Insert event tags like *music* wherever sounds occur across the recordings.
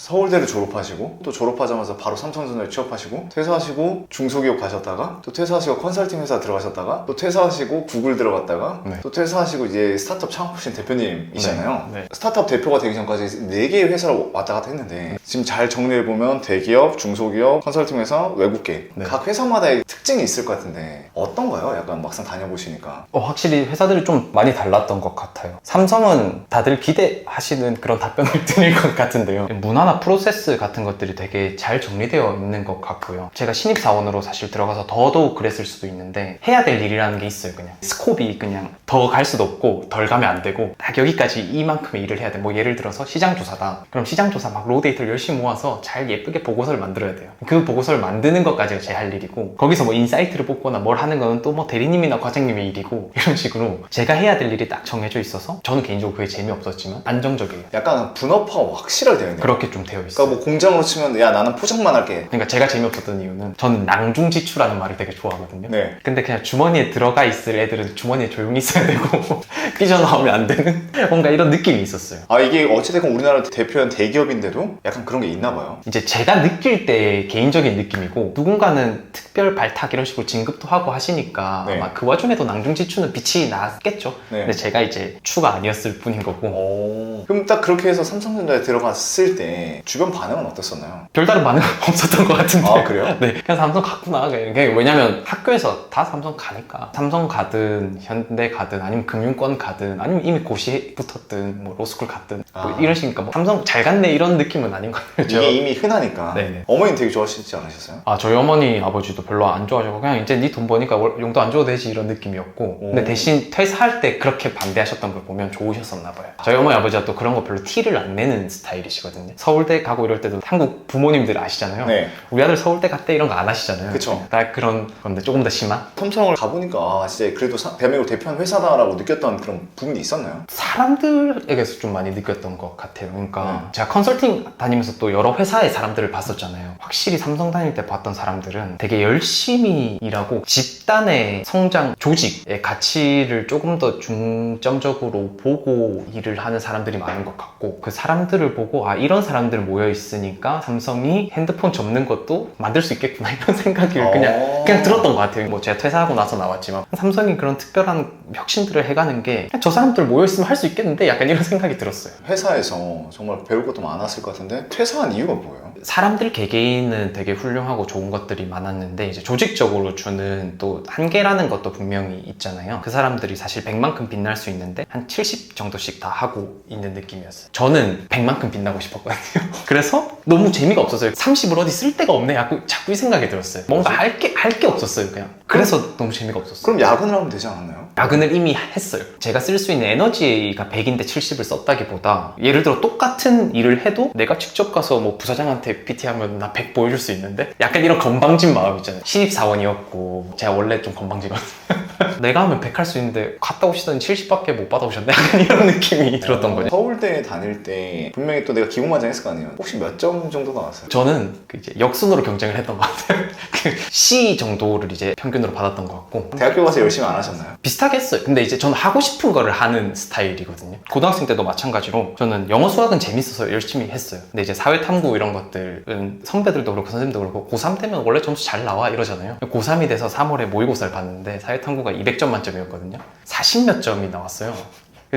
서울대를 졸업하시고 또 졸업하자마자 바로 삼성전자에 취업하시고 퇴사하시고 중소기업 가셨다가 또 퇴사하시고 컨설팅 회사 들어가셨다가 또 퇴사하시고 구글 들어갔다가 네. 또 퇴사하시고 이제 스타트업 창업하신 대표님이잖아요. 네, 네. 스타트업 대표가 되기 전까지 네 개의 회사를 왔다 갔다 했는데 지금 잘 정리해 보면 대기업, 중소기업, 컨설팅 회사, 외국계 네. 각 회사마다의 특징이 있을 것 같은데 어떤가요? 약간 막상 다녀보시니까 어, 확실히 회사들이 좀 많이 달랐던 것 같아요. 삼성은 다들 기대하시는 그런 답변을 *laughs* 드릴 것 같은데요. 문화나 프로세스 같은 것들이 되게 잘 정리되어 있는 것 같고요. 제가 신입사원으로 사실 들어가서 더더욱 그랬을 수도 있는데 해야 될 일이라는 게 있어요. 그냥 스코업이 그냥 더 갈 수도 없고 덜 가면 안 되고 딱 여기까지 이만큼의 일을 해야 돼. 뭐 예를 들어서 시장조사다. 그럼 시장조사 막 로데이터를 열심히 모아서 잘 예쁘게 보고서를 만들어야 돼요. 그 보고서를 만드는 것까지가 제 할 일이고 거기서 뭐 인사이트를 뽑거나 뭘 하는 거는 또 뭐 대리님이나 과장님의 일이고 *laughs* 이런 식으로 제가 해야 될 일이 딱 정해져 있어서 저는 개인적으로 그게 재미없었지만 안정적이에요. 약간 분업화가 확실하게 되어 있네요. 그렇게 좀 되어 있어요. 그러니까 뭐 공장으로 치면 야 나는 포장만 할게. 그러니까 제가 재미없었던 이유는 저는 낭중지추라는 말을 되게 좋아하거든요. 네. 근데 그냥 주머니에 들어가 있을 애들은 주머니에 조용히 있어야 되고 *laughs* 삐져나오면 안 되는 뭔가 이런 느낌이 있었어요. 아 이게 어찌됐건 우리나라 대표한 대기업인데도 약간 그런 게 있나 봐요. 이제 제가 느낄 때 개인적인 느낌이고 누군가는 특별 발탁 이런 식으로 진급도 하고 하시니까 네. 아마 그 와중에도 낭중지추는 빛이 났겠죠. 네. 근데 제가 이제 추가 아니었을 뿐인 거고 오. 그럼 딱 그렇게 해서 삼성전자에 들어갔을 때 주변 반응은 어땠었나요? 별다른 반응 *laughs* 없었던 것 같은데. 아 그래요? *laughs* 네, 그냥 삼성 갔구나. 그냥 왜냐면 학교에서 다 삼성 가니까. 삼성 가든, 현대 가든, 아니면 금융권 가든, 아니면 이미 고시에 붙었든, 뭐 로스쿨 갔든, 뭐 아. 이런 식이니까 뭐 삼성 잘 갔네 이런 느낌은 아닌 것 같아요. 이게 *laughs* 이미 흔하니까. 네네. 어머니 되게 좋아하시지 않으셨어요? 아, 저희 어머니, 아버지도 별로 안 좋아하시고, 그냥 이제 네 돈 버니까 월- 용돈 안 줘도 되지 이런 느낌이었고. 근데 오. 대신 퇴사할 때 그렇게 반대하셨던 걸 보면 좋으셨었나 봐요. 저희 어머니, 아버지가 또 그런 거 별로 티를 안 내는 스타일이시거든요. 서울 대 가고 이럴 때도 한국 부모님들 아시잖아요. 네. 우리 아들 서울대 갔대 이런 거 안 하시잖아요. 그쵸. 딱 그런 건데 조금 더 심한? 삼성을 가보니까 아 진짜 그래도 사- 대한민국 대표하는 회사다라고 느꼈던 그런 부분이 있었나요? 사람들에게서 좀 많이 느꼈던 것 같아요. 그러니까 네. 제가 컨설팅 다니면서 또 여러 회사의 사람들을 봤었잖아요. 확실히 삼성 다닐 때 봤던 사람들은 되게 열심히 일하고 집단의 성장, 조직의 가치를 조금 더 중점적으로 보고 일을 하는 사람들이 많은 것 같고 그 사람들을 보고 아 이런 사람들 모여 있으니까 삼성이 핸드폰 접는 것도 만들 수 있겠구나 *laughs* 이런 생각이 그냥 어. 그냥 들었던 것 같아요. 뭐 제가 퇴사하고 나서 나왔지만 삼성이 그런 특별한 혁신들을 해가는 게 저 사람들 모여 있으면 할 수 있겠는데 약간 이런 생각이 들었어요. 회사에서 정말 배울 것도 많았을 것 같은데 퇴사한 이유가 뭐예요? 사람들 개개인은 되게 훌륭하고 좋은 것들이 많았는데 이제 조직적으로 주는 또 한계라는 것도 분명히 있잖아요. 그 사람들이 사실 100만큼 빛날 수 있는데 한 70 정도씩 다 하고 있는 느낌이었어요. 저는 100만큼 빛나고 싶었거든요. *laughs* 그래서 너무 재미가 없었어요. 30을 어디 쓸 데가 없네. 자꾸, 자꾸 이 생각이 들었어요. 뭔가 할게할게 없었어요. 그냥. 그래서 너무 재미가 없었어요. 그럼 야근을 하면 되지 않았나요? 야근을 이미 했어요. 제가 쓸 수 있는 에너지가 100인데 70을 썼다기보다 예를 들어 똑같은 일을 해도 내가 직접 가서 뭐 부사장한테 PT하면 나 100 보여줄 수 있는데 약간 이런 건방진 마음 있잖아요. 신입사원이었고 제가 원래 좀 건방지거든요. *laughs* 내가 하면 100 할 수 있는데 갔다 오시더니 70밖에 못 받아오셨네. 약간 이런 느낌이 들었던 거죠. 서울대 다닐 때 분명히 또 내가 기공만장 했을 거 아니에요? 혹시 몇 점 정도 나왔어요? 저는 그 이제 역순으로 경쟁을 했던 것 같아요. *laughs* 그 C 정도를 이제 평균으로 받았던 것 같고 대학교 가서 열심히 안 하셨나요? 비슷하게 했어요. 근데 이제 저는 하고 싶은 거를 하는 스타일이거든요. 고등학생 때도 마찬가지로 저는 영어 수학은 재밌어서 열심히 했어요. 근데 이제 사회 탐구 이런 것들은 선배들도 그렇고 선생님도 그렇고 고3 되면 원래 점수 잘 나와 이러잖아요. 고3이 돼서 3월에 모의고사를 봤는데 사회 탐구가 200점 만점이었거든요. 40 몇 점이 나왔어요.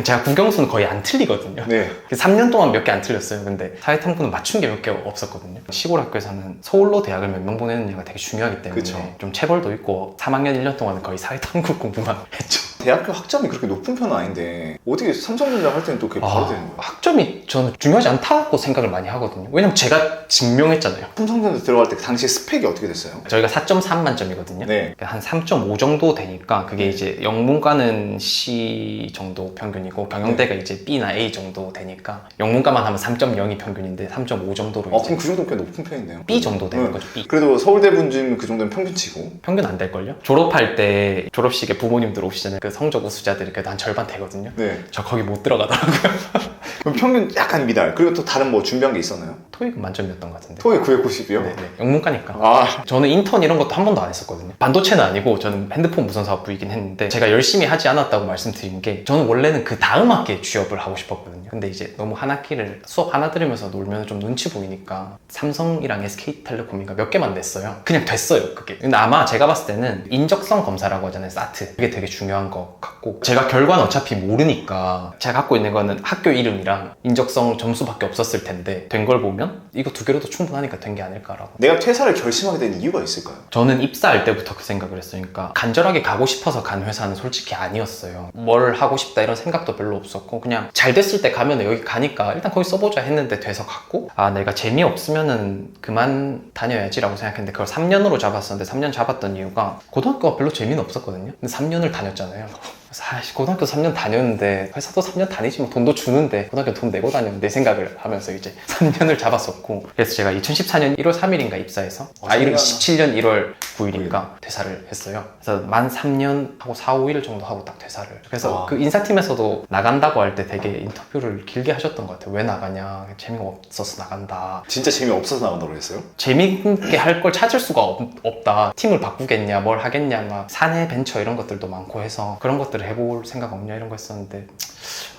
제가 국영수는 거의 안 틀리거든요. 네. 3년 동안 몇 개 안 틀렸어요. 근데 사회탐구는 맞춘 게 몇 개 없었거든요. 시골 학교에서는 서울로 대학을 몇 명 보내느냐가 되게 중요하기 때문에 그쵸. 좀 체벌도 있고 3학년 1년 동안은 거의 사회탐구 공부만 *laughs* 했죠. 대학교 학점이 그렇게 높은 편은 아닌데 어떻게 삼성전자 할 때는 또 그게 바로 아, 되는 거예요? 학점이 저는 중요하지 않다고 생각을 많이 하거든요. 왜냐면 제가 증명했잖아요. 삼성전자 들어갈 때 당시 스펙이 어떻게 됐어요? 저희가 4.3 만점이거든요. 네. 한 3.5 정도 되니까 그게 이제 영문과는 C 정도 평균이고 경영대가 이제 B나 A 정도 되니까 영문과만 하면 3.0이 평균인데 3.5 정도로 어 이제 그럼 그 정도 꽤 높은 편인데요? B 정도 되는 네. 거죠. B. 그래도 서울대 분지는 그 정도는 평균치고 평균 안 될걸요? 졸업할 때 졸업식에 부모님들 오시잖아요. 그 성적 우수자들이 그래도 한 절반 되거든요. 네. 저 거기 못 들어가더라고요. *laughs* 그럼 평균 약간 미달. 그리고 또 다른 뭐 준비한 게 있었나요? 토익은 만점이었던 것 같은데. 토익 990이요? 네 네. 영문과니까. 아, 저는 인턴 이런 것도 한 번도 안 했었거든요. 반도체는 아니고 저는 핸드폰 무선 사업부이긴 했는데 제가 열심히 하지 않았다고 말씀드린 게 저는 원래는 그 다음 학기에 취업을 하고 싶었거든요. 근데 이제 너무 한 학기를 수업 하나 들으면서 놀면 좀 눈치 보이니까 삼성이랑 SK텔레콤인가 몇 개만 냈어요. 그냥 됐어요, 그게. 근데 아마 제가 봤을 때는 인적성 검사라고 하잖아요, 사트. 그게 되게 중요한 것 같고 제가 결과는 어차피 모르니까 제가 갖고 있는 거는 학교 이름이랑 인적성 점수밖에 없었을 텐데 된 걸 보면 이거 두 개로도 충분하니까 된 게 아닐까라고. 내가 퇴사를 결심하게 된 이유가 있을까요? 저는 입사할 때부터 그 생각을. 그러니까 간절하게 가고 싶어서 간 회사는 솔직히 아니었어요. 뭘 하고 싶다 이런 생각도 별로 없었고 그냥 잘 됐을 때 가면 여기 가니까 일단 거기 써보자 했는데 돼서 갔고 아 내가 재미없으면은 그만 다녀야지 라고 생각했는데 그걸 3년으로 잡았었는데 3년 잡았던 이유가 고등학교가 별로 재미는 없었거든요. 근데 3년을 다녔잖아요. 사실 고등학교 3년 다녔는데 회사도 3년 다니지만 돈도 주는데 고등학교 돈 내고 다녔는데 생각을 하면서 이제 3년을 잡았었고 그래서 제가 2014년 1월 3일인가 입사해서 어, 아 이런 3년. 17년 1월 9일인가 퇴사를 했어요. 그래서 만 3년 하고 4, 5일 정도 하고 딱 퇴사를. 그래서 와. 그 인사팀에서도 나간다고 할 때 되게 인터뷰를 길게 하셨던 것 같아요. 왜 나가냐? 재미가 없어서 나간다. 진짜 재미없어서 나간다고 했어요? 재밌게 할 걸 찾을 수가 없, 다 팀을 바꾸겠냐, 뭘 하겠냐, 막 사내 벤처 이런 것들도 많고 해서 그런 것들을 해볼 생각 없냐 이런 거 했었는데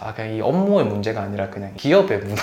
아 그냥 이 업무의 문제가 아니라 그냥 기업의 문화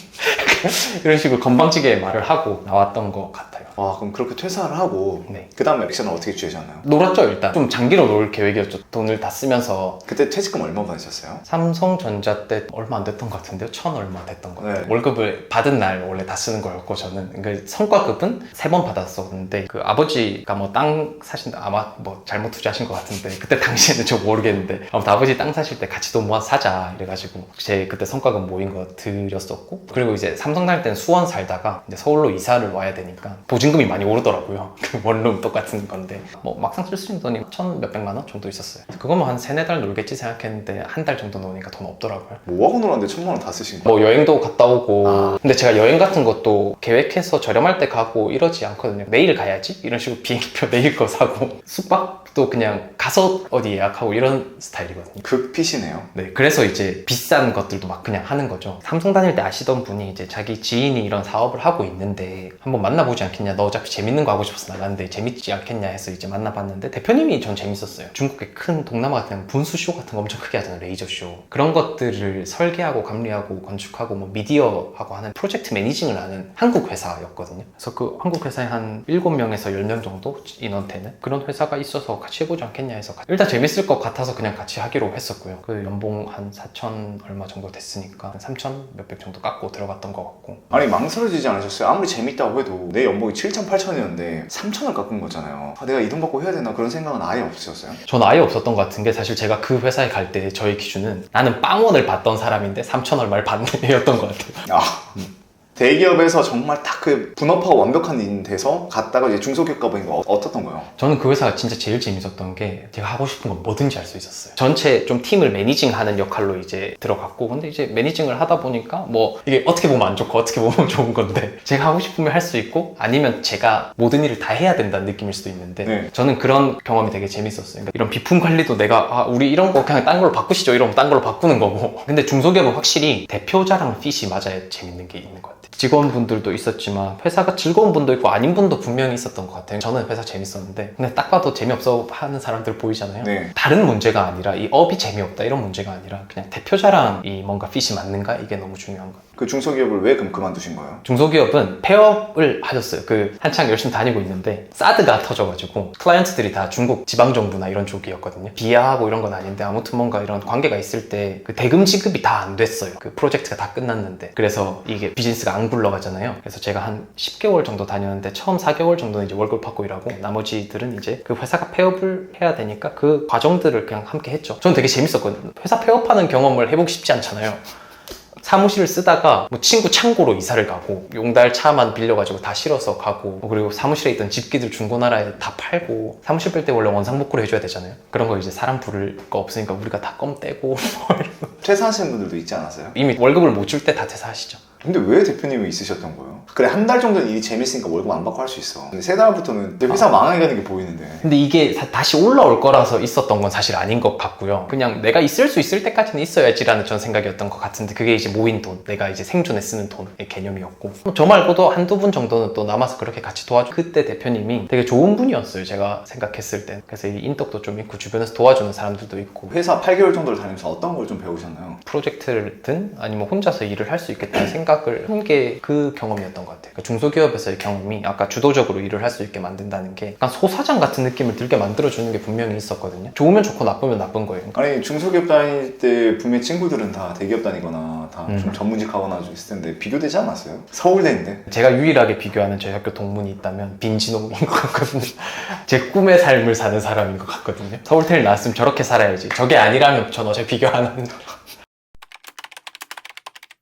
*laughs* 이런 식으로 건방지게 말을 하고 나왔던 것 같아요. 와, 그럼 그렇게 퇴사를 하고 네. 그 다음에 액션은 어떻게 취하셨나요? 놀았죠 일단 좀 장기로 놀 계획이었죠 돈을 다 쓰면서 그때 퇴직금 얼마 받으셨어요? 삼성전자 때 얼마 안 됐던 것 같은데요 천 얼마 됐던 것 같아요 네. 월급을 받은 날 원래 다 쓰는 거였고 저는 그 성과급은 세 번 받았었는데 그 아버지가 뭐 땅 사신다 아마 뭐 잘못 투자하신 것 같은데 그때 당시에는 저 모르겠는데 아무튼 아버지 땅 사실 때 같이 돈 모아서 사자 이래가지고 제 그때 성과급 모인 거 드렸었고 그리고 이제 삼성 다닐 때는 수원 살다가 이제 서울로 이사를 와야 되니까 보 증금이 많이 오르더라고요 *laughs* 그 원룸 똑같은 건데 뭐 막상 쓸 수 있는 돈이 천 몇백만 원 정도 있었어요 그거면 한 세네 달 놀겠지 생각했는데 한 달 정도 노니까 돈 없더라고요 뭐 하고 놀았는데 천만 원 다 쓰신 거예요? 뭐 여행도 갔다 오고 아. 근데 제가 여행 같은 것도 계획해서 저렴할 때 가고 이러지 않거든요 내일 가야지 이런 식으로 *laughs* 비행기표 내일 거 사고 숙박도 그냥 가서 어디 예약하고 이런 스타일이거든요 극피시네요. 네, 그래서 이제 비싼 것들도 막 그냥 하는 거죠. 삼성 다닐 때 아시던 분이 이제 자기 지인이 이런 사업을 하고 있는데 한번 만나보지 않겠냐. 너 어차피 재밌는 거 하고 싶어서 나갔는데 재밌지 않겠냐 해서 이제 만나봤는데 대표님이 전 재밌었어요. 중국의 큰 동남아 같은 분수쇼 같은 거 엄청 크게 하잖아요. 레이저쇼. 그런 것들을 설계하고 감리하고 건축하고 뭐 미디어하고 하는 프로젝트 매니징을 하는 한국 회사였거든요. 그래서 그 한국 회사에 한 7명에서 10명 정도 인원 되는 그런 회사가 있어서 같이 해보지 않겠냐 해서 일단 재밌을 것 같아서 그냥 같이 하기로 했었고요. 그 연봉 한 4천 얼마 정도 됐으니까 한 3천 몇백 정도 깎고 들어갔던 것 같고 아니 망설여지지 않으셨어요? 아무리 재밌다고 해도 내 연봉이 7천, 8천이었는데 3천을 깎은 거잖아요. 아, 내가 이 돈 받고 해야 되나 그런 생각은 아예 없으셨어요? 전 아예 없었던 것 같은 게 사실 제가 그 회사에 갈 때 저의 기준은 나는 빵원을 받던 사람인데 3천 얼마를 받는 애였던 것 같아요. 아 대기업에서 정말 딱 그 분업하고 완벽한 일 돼서 갔다가 이제 중소기업 가보니까 어- 어떻던 거예요? 저는 그 회사가 진짜 제일 재밌었던 게 제가 하고 싶은 건 뭐든지 할 수 있었어요. 전체 좀 팀을 매니징하는 역할로 이제 들어갔고 근데 이제 매니징을 하다 보니까 뭐 이게 어떻게 보면 안 좋고 어떻게 보면 *laughs* 좋은 건데 제가 하고 싶으면 할 수 있고 아니면 제가 모든 일을 다 해야 된다는 느낌일 수도 있는데 네. 저는 그런 경험이 되게 재밌었어요. 그러니까 이런 비품 관리도 내가 아, 우리 이런 거 그냥 딴 걸로 바꾸시죠 이러면 딴 걸로 바꾸는 거고 근데 중소기업은 확실히 대표자랑 핏이 맞아야 재밌는 게 있는 것 같아요. 직원분들도 있었지만 회사가 즐거운 분도 있고 아닌 분도 분명히 있었던 것 같아요. 저는 회사 재밌었는데 근데 딱 봐도 재미없어 하는 사람들 보이잖아요. 네. 다른 문제가 아니라 이 업이 재미없다 이런 문제가 아니라 그냥 대표자랑 이 뭔가 핏이 맞는가 이게 너무 중요한 것 같아요. 그 중소기업을 왜 그럼 그만두신 거예요? 중소기업은 폐업을 하셨어요. 그 한창 열심히 다니고 있는데 사드가 터져가지고 클라이언트들이 다 중국 지방 정부나 이런 쪽이었거든요. 비하하고 이런 건 아닌데 아무튼 뭔가 이런 관계가 있을 때 그 대금 지급이 다 안 됐어요. 그 프로젝트가 다 끝났는데 그래서 이게 비즈니스가 안 굴러가잖아요. 그래서 제가 한 10개월 정도 다녔는데 처음 4개월 정도는 이제 월급 받고 일하고 나머지들은 이제 그 회사가 폐업을 해야 되니까 그 과정들을 그냥 함께 했죠. 저는 되게 재밌었거든요. 회사 폐업하는 경험을 해보기 쉽지 않잖아요. 사무실을 쓰다가 뭐 친구 창고로 이사를 가고 용달 차만 빌려가지고 다 실어서 가고 뭐 그리고 사무실에 있던 집기들 중고나라에 다 팔고 사무실 뺄 때 원래 원상복구를 해줘야 되잖아요 그런 거 이제 사람 부를 거 없으니까 우리가 다 껌 떼고 *laughs* 퇴사하시는 분들도 있지 않았어요? 이미 월급을 못 줄 때 다 퇴사하시죠 근데 왜 대표님이 있으셨던 거예요? 그래 한 달 정도는 일이 재밌으니까 월급 안 받고 할 수 있어 근데 세 달부터는 내 회사 망하게 가는 게 보이는데 근데 이게 사- 다시 올라올 거라서 있었던 건 사실 아닌 것 같고요. 그냥 내가 있을 수 있을 때까지는 있어야지라는 전 생각이었던 것 같은데 그게 이제 모인 돈, 내가 이제 생존에 쓰는 돈의 개념이었고 저 말고도 한두 분 정도는 또 남아서 그렇게 같이 도와주. 그때 대표님이 되게 좋은 분이었어요. 제가 생각했을 땐. 그래서 이 인덕도 좀 있고 주변에서 도와주는 사람들도 있고 회사 8개월 정도를 다니면서 어떤 걸 좀 배우셨나요? 프로젝트든 아니면 혼자서 일을 할 수 있겠다는 생각을 한 게 그 경험이었던 것 같아요. 그러니까 중소기업에서의 경험이 아까 주도적으로 일을 할 수 있게 만든다는 게 약간 소사장 같은 느낌을 들게 만들어주는 게 분명히 있었거든요. 좋으면 좋고 나쁘면 나쁜 거예요. 그러니까 아니 중소기업 다닐 때 분명히 친구들은 다 대기업 다니거나 다 좀 음. 전문직 하거나 좀 있을 텐데 비교되지 않았어요? 서울대인데 제가 유일하게 비교하는 저희 학교 동문이 있다면 빈진홍인 것 같거든요. *laughs* 제 꿈의 삶을 사는 사람인 것 같거든요. 서울대를 나왔으면 저렇게 살아야지. 저게 아니라면 전 어차피 비교 안 하는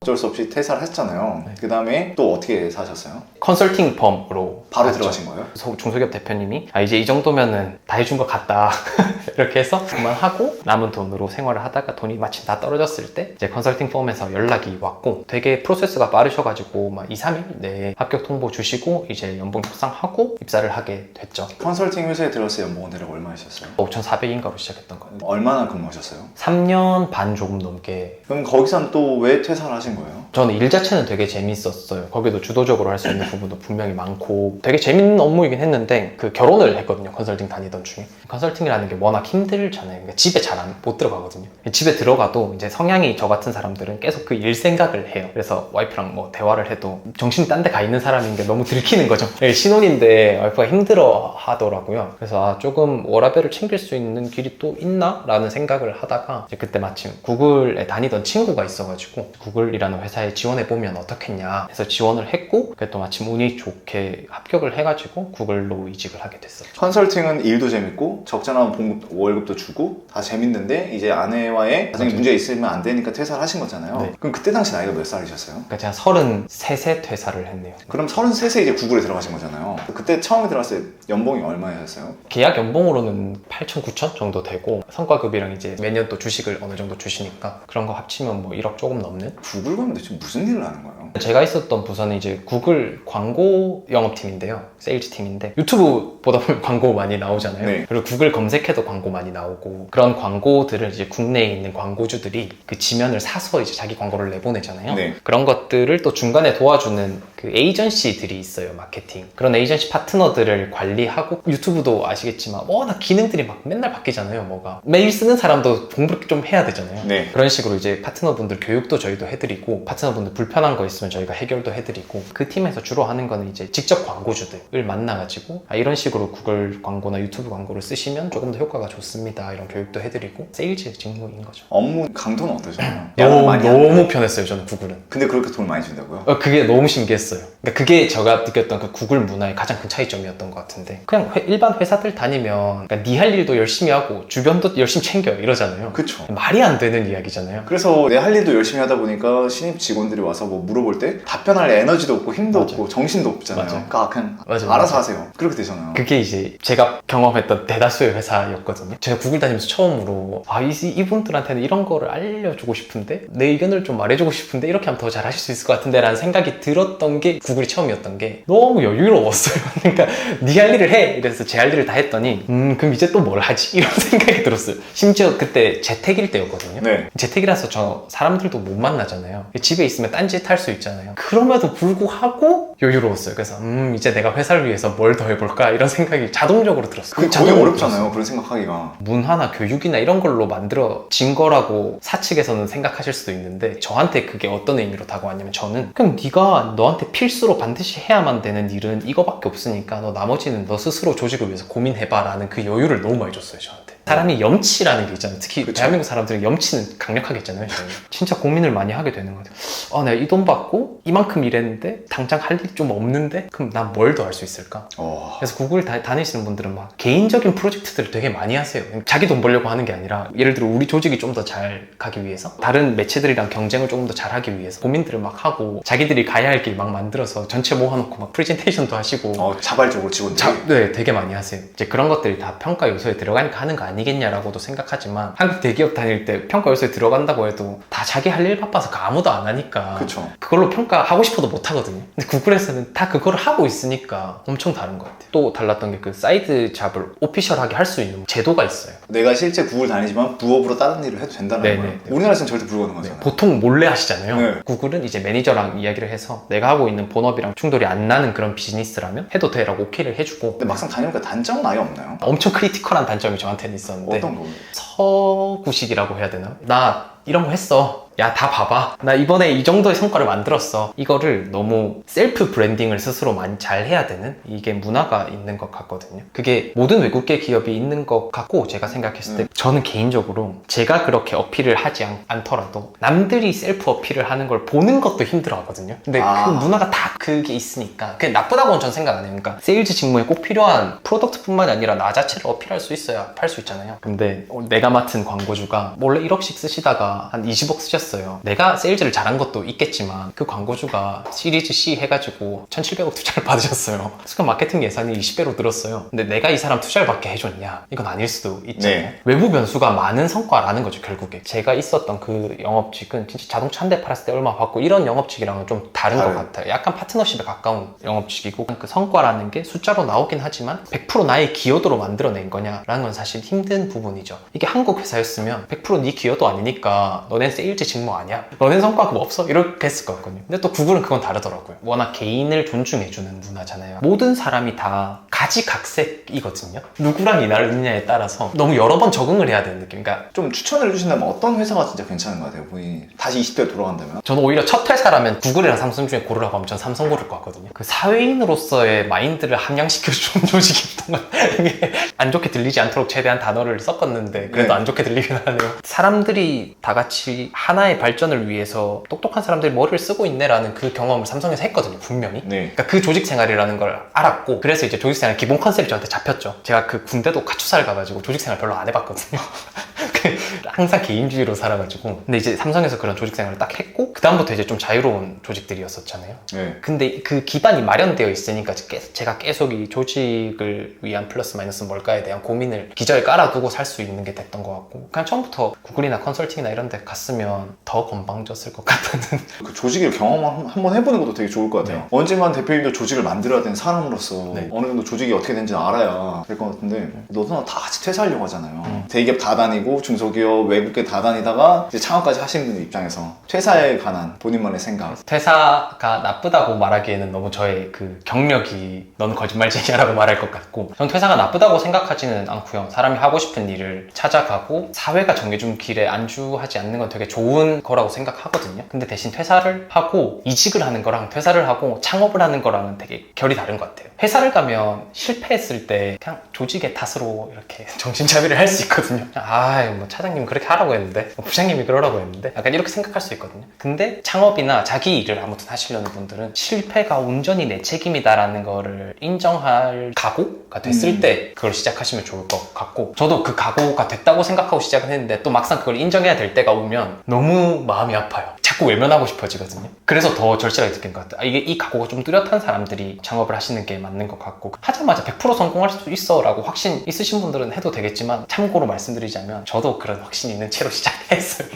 어쩔 수 없이 퇴사를 했잖아요 네. 그 다음에 또 어떻게 사셨어요? 컨설팅 펌으로 바로 갔죠. 들어가신 거예요? 소- 중소기업 대표님이 아 이제 이 정도면은 다 해준 것 같다 *laughs* 이렇게 해서 그만하고 남은 돈으로 생활을 하다가 돈이 마침 다 떨어졌을 때 이제 컨설팅 펌에서 연락이 왔고 되게 프로세스가 빠르셔가지고 막 2, 3일 내에 합격 통보 주시고 이제 연봉 협상하고 입사를 하게 됐죠 컨설팅 회사에 들어서 연봉은 대략 얼마이셨어요? 5,400인가로 시작했던 거예요 얼마나 근무하셨어요? 3년 반 조금 넘게 그럼 거기선 또 왜 퇴사를 하신 거예요? 저는 일 자체는 되게 재밌었어요. 거기도 주도적으로 할 수 있는 *clears throat* 부분 도 분명히 많고 되게 재밌는 업무이긴 했는데 그 결혼을 했거든요. 컨설팅 다니던 중에. 컨설팅이라는 게 워낙 힘들잖아요. 그러니까 집에 잘 못 들어가거든요. 집에 들어가도 이제 성향이 저 같은 사람들은 계속 그 일 생각을 해요. 그래서 와이프랑 뭐 대화를 해도 정신이 딴 데 가 있는 사람인 게 너무 들키는 거죠. 예, *laughs* 신혼인데 와이프가 힘들어 하더라고요. 그래서 아, 조금 워라밸을 챙길 수 있는 길이 또 있나? 라는 생각을 하다가 그때 마침 구글에 다니던 친구가 있어가지고 구글이라는 회사에 지원해보면 어떻겠냐 해서 지원을 했고 그게 또 마침 운이 좋게 합격을 해가지고 구글로 이직을 하게 됐어요. 컨설팅은 일도 재밌고 적잖아 봉 월급도 주고 다 재밌는데 이제 아내와의 가정에. 문제 있으면 안 되니까 퇴사를 하신 거잖아요. 네. 그럼 그때 당시 나이가 몇 살이셨어요? 그러니까 제가 33세 퇴사를 했네요. 그럼 33세 이제 구글에 들어가신 거잖아요. 그때 처음에 들어갔을 때 연봉이 얼마였어요? 계약 연봉으로는 8천, 9천 정도 되고 성과급이랑 이제 매년 또 주식을 어느 정도 주시니까 그런 거 합치면 뭐 1억 조금 넘는? 구글 가면 대체 무슨 일을 하는 거 제가 있었던 부서는 이제 구글 광고 영업팀인데요. 세일즈 팀인데 유튜브 보다 보면 *laughs* 광고 많이 나오잖아요. 네. 그리고 구글 검색해도 광고 많이 나오고 그런 광고들을 이제 국내에 있는 광고주들이 그 지면을 사서 이제 자기 광고를 내보내잖아요. 네. 그런 것들을 또 중간에 도와주는 그 에이전시들이 있어요. 마케팅. 그런 에이전시 파트너들을 관리하고 유튜브도 아시겠지만 워낙 기능들이 막 맨날 바뀌잖아요. 뭐가 매일 쓰는 사람도 공부를 좀 해야 되잖아요. 네. 그런 식으로 이제 파트너분들 교육도 저희도 해드리고 파트너분들 불편한 거 있으면 저희가 해결도 해드리고 그 팀에서 주로 하는 거는 이제 직접 광고주들을 만나가지고 아, 이런 식으로 구글 광고나 유튜브 광고를 쓰시면 조금 더 효과가 좋습니다 이런 교육도 해드리고 세일즈 직무인 거죠 업무 강도는 어떠셨나요? 너무? 너무 편했어요 저는 구글은 근데 그렇게 돈을 많이 준다고요? 어, 그게 너무 신기했어요. 그러니까 그게 제가 느꼈던 그 구글 문화의 가장 큰 차이점이었던 것 같은데 그냥 회- 일반 회사들 다니면 그러니까 네할 일도 열심히 하고 주변도 열심히 챙겨 이러잖아요. 그쵸. 말이 안 되는 이야기잖아요. 그래서 내 할 일도 열심히 하다 보니까 신입 직원들이 와서 뭐 물어볼 때 답변할 에너지도 없고 힘도 맞아. 없고 정신도 없잖아요. 맞아. 그러니까 그냥 맞아, 알아서 맞아. 하세요. 그렇게 되잖아요. 그게 이제 제가 경험했던 대다수의 회사였거든요. 제가 구글 다니면서 처음으로 아 이, 이분들한테는 이런 거를 알려주고 싶은데 내 의견을 좀 말해주고 싶은데 이렇게 하면 더 잘하실 수 있을 것 같은데 라는 생각이 들었던 게 구글이 처음이었던 게 너무 여유로웠어요. *laughs* 그러니까 네 할 일을 해 이래서 제 할 일을 다 했더니 음 그럼 이제 또 뭘 하지? *laughs* 이런 생각이 들었어요. 심지어 그때 재택일 때였거든요. 네. 재택이라서 저 사람들도 못 만나잖아요. 집에 있으면 딴짓 할 수 있잖아요. 그럼에도 불구하고 여유로웠어요. 그래서 음 이제 내가 회사를 위해서 뭘 더 해볼까 이런 생각이 자동적으로 들었어요. 그게 거의 자동으로 어렵잖아요. 그런 생각하기가. 문화나 교육이나 이런 걸로 만들어진 거라고 사측에서는 생각하실 수도 있는데 저한테 그게 어떤 의미로 다가왔냐면 저는 그냥 네가 너한테 필수로 반드시 해야만 되는 일은 이거밖에 없으니까 너 나머지는 너 스스로 조직을 위해서 고민해봐 라는 그 여유를 너무 많이 줬어요 저한테 사람이 염치라는 게 있잖아요 특히 그쵸. 대한민국 사람들은 염치는 강력하게 있잖아요. *laughs* 진짜 고민을 많이 하게 되는 것 같아요 아 내가 이 돈 받고 이만큼 일했는데 당장 할 일이 좀 없는데 그럼 난 뭘 더 할 수 있을까 어. 그래서 구글 다, 다니시는 분들은 막 개인적인 프로젝트들을 되게 많이 하세요. 자기 돈 벌려고 하는 게 아니라 예를 들어 우리 조직이 좀 더 잘 가기 위해서 다른 매체들이랑 경쟁을 조금 더 잘하기 위해서 고민들을 막 하고 자기들이 가야 할 길 막 만들어서 전체 모아놓고 막 프레젠테이션도 하시고 어, 자발적으로 직원들이. 자, 네, 되게 많이 하세요. 이제 그런 것들이 다 평가 요소에 들어가니까 하는 거 아니 겠냐라고도 생각하지만 한국 대기업 다닐 때 평가 요소에 들어간다고 해도 다 자기 할 일 바빠서 그 아무도 안 하니까 그쵸. 그걸로 평가하고 싶어도 못 하거든요. 근데 구글에서는 다 그거를 하고 있으니까 엄청 다른 것 같아요. 또 달랐던 게 그 사이드 잡을 오피셜하게 할 수 있는 제도가 있어요. 내가 실제 구글 다니지만 부업으로 다른 일을 해도 된다는 네네. 거예요. 우리나라에서는 절대 불가능하잖아요. 보통 몰래 하시잖아요. 네. 구글은 이제 매니저랑 이야기를 해서 내가 하고 있는 본업이랑 충돌이 안 나는 그런 비즈니스라면 해도 돼라고 오케이를 해주고 근데 막상 다니니까 단점은 아예 없나요? 엄청 크리티컬한 단점이 저한테는 있 었는데 어떤 거? 서구식이라고 해야 되나? 나 이런 거 했어. 야, 다 봐봐. 나 이번에 이 정도의 성과를 만들었어. 이거를 너무 셀프 브랜딩을 스스로 많이 잘 해야 되는 이게 문화가 있는 것 같거든요. 그게 모든 외국계 기업이 있는 것 같고 제가 생각했을 때 음. 저는 개인적으로 제가 그렇게 어필을 하지 않, 않더라도 남들이 셀프 어필을 하는 걸 보는 것도 힘들어 하거든요. 근데 아. 그 문화가 다 그게 있으니까 그게 나쁘다고는 전 생각 안 해요. 그러니까 세일즈 직무에 꼭 필요한 프로덕트뿐만이 아니라 나 자체를 어필할 수 있어야 팔 수 있잖아요. 근데 내가 맡은 광고주가 원래 1억씩 쓰시다가 한 20억 쓰셨어요. 내가 세일즈를 잘한 것도 있겠지만 그 광고주가 시리즈 C 해가지고 1,700억 투자를 *laughs* 받으셨어요. 순간 마케팅 예산이 20배로 늘었어요. 근데 내가 이 사람 투자를 받게 해줬냐? 이건 아닐 수도 있잖아요. 네. 외부 변수가 많은 성과라는 거죠 결국에. 제가 있었던 그 영업직은 진짜 자동차 한 대 팔았을 때 얼마 받고 이런 영업직이랑은 좀 다른 것 다른. 같아요. 약간 파트너십에 가까운 영업직이고 그 성과라는 게 숫자로 나오긴 하지만 100% 나의 기여도로 만들어낸 거냐라는 건 사실 힘든 부분이죠. 이게 한국 회사였으면 100%네 기여도 아니니까 너넨 세일즈 직무 아니야? 너넨 성과 그거 없어? 이렇게 했을 것 같거든요. 근데 또 구글은 그건 다르더라고요. 워낙 개인을 존중해주는 문화잖아요. 모든 사람이 다 가지각색이거든요. 누구랑 이날을 있냐에 따라서 너무 여러 번 적응을 해야 되는 느낌. 그러니까 좀 추천을 해주신다면 어떤 회사가 진짜 괜찮은 것 같아요? 본인이 다시 20대 돌아간다면? 저는 오히려 첫 회사라면 구글이랑 삼성 중에 고르라고 하면 전 삼성 고를 것 같거든요. 그 사회인으로서의 마인드를 함양시켜주는 *laughs* 조직이었던 것 같아요. 이게 안 좋게 들리지 않도록 최대한 단어를 섞었는데 그래도 네. 안 좋게 들리긴 하네요. 사람들이 다 같이 하나의 발전을 위해서 똑똑한 사람들이 머리를 쓰고 있네라는 그 경험을 삼성에서 했거든요. 분명히. 네. 그러니까 그 조직 생활이라는 걸 알았고 그래서 이제 조직 생활 기본 컨셉이 저한테 잡혔죠. 제가 그 군대도 카투사를 가가지고 조직 생활 별로 안 해봤거든요. *laughs* 그 항상 개인주의로 살아가지고 근데 이제 삼성에서 그런 조직 생활을 딱 했고 그 다음부터 이제 좀 자유로운 조직들이었었잖아요. 네. 근데 그 기반이 마련되어 있으니까 계- 제가 계속 이 조직을 위한 플러스 마이너스 뭘까에 대한 고민을 기저에 깔아두고 살 수 있는 게 됐던 것 같고 그냥 처음부터 구글이나 컨설팅이나 이런 데 갔으면 더 건방졌을 것 같다는 *laughs* 그 조직을 경험 한번 해보는 것도 되게 좋을 것 같아요. 언젠간 대표님도 조직을 만들어야 되는 사람으로서 네. 어느 정도 조직이 어떻게 되는지 알아야 될 것 같은데 너도 나 다 같이 퇴사하려고 하잖아요. 음. 대기업 다 다니고 중소기업 외국계 다 다니다가 이제 창업까지 하시는 분들 입장에서 퇴사에 관한 본인만의 생각. 퇴사가 나쁘다고 말하기에는 너무 저의 그 경력이 넌 거짓말쟁이야라고 말할 것 같고 전 퇴사가 나쁘다고 생각하지는 않고요 사람이 하고 싶은 일을 찾아가고 사회가 정해준 길에 안주하지 않는 건 되게 좋은 거라고 생각하거든요. 근데 대신 퇴사를 하고 이직을 하는 거랑 퇴사를 하고 창업을 하는 거랑은 되게 결이 다른 것 같아요. 회사를 가면 실패했을 때 그냥 조직의 탓으로 이렇게 *laughs* 정신차비를 할 수 있거든요. 아 뭐 차장님 그렇게 하라고 했는데 뭐 부장님이 그러라고 했는데 약간 이렇게 생각할 수 있거든요. 근데 창업이나 자기 일을 아무튼 하시려는 분들은 실패가 온전히 내 책임이다라는 거를 인정할 각오가 됐을 음. 때 그걸 시작하시면 좋을 것 같고 저도 그 각오가 됐다고 생각하고 시작을 했는데 또 막상 그걸 인정해야 될 때가 오면 너무 마음이 아파요 자꾸 외면하고 싶어지거든요 그래서 더 절실하게 느낀 것 같아요 아, 이게 이 각오가 좀 뚜렷한 사람들이 창업을 하시는 게 맞는 것 같고 하자마자 100% 성공할 수 있어 라고 확신 있으신 분들은 해도 되겠지만 참고로 말씀드리자면 저도 그런 확신이 있는 채로 *laughs* 시작했어요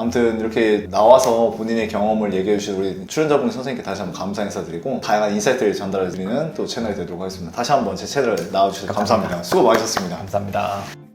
아무튼 이렇게 나와서 본인의 경험을 얘기해 주신 우리 출연자분 선생님께 다시 한번 감사 인사드리고 다양한 인사이트를 전달해 드리는 또 채널이 되도록 하겠습니다. 다시 한번 제 채널에 나와주셔서 감사합니다. 수고 많으셨습니다. 감사합니다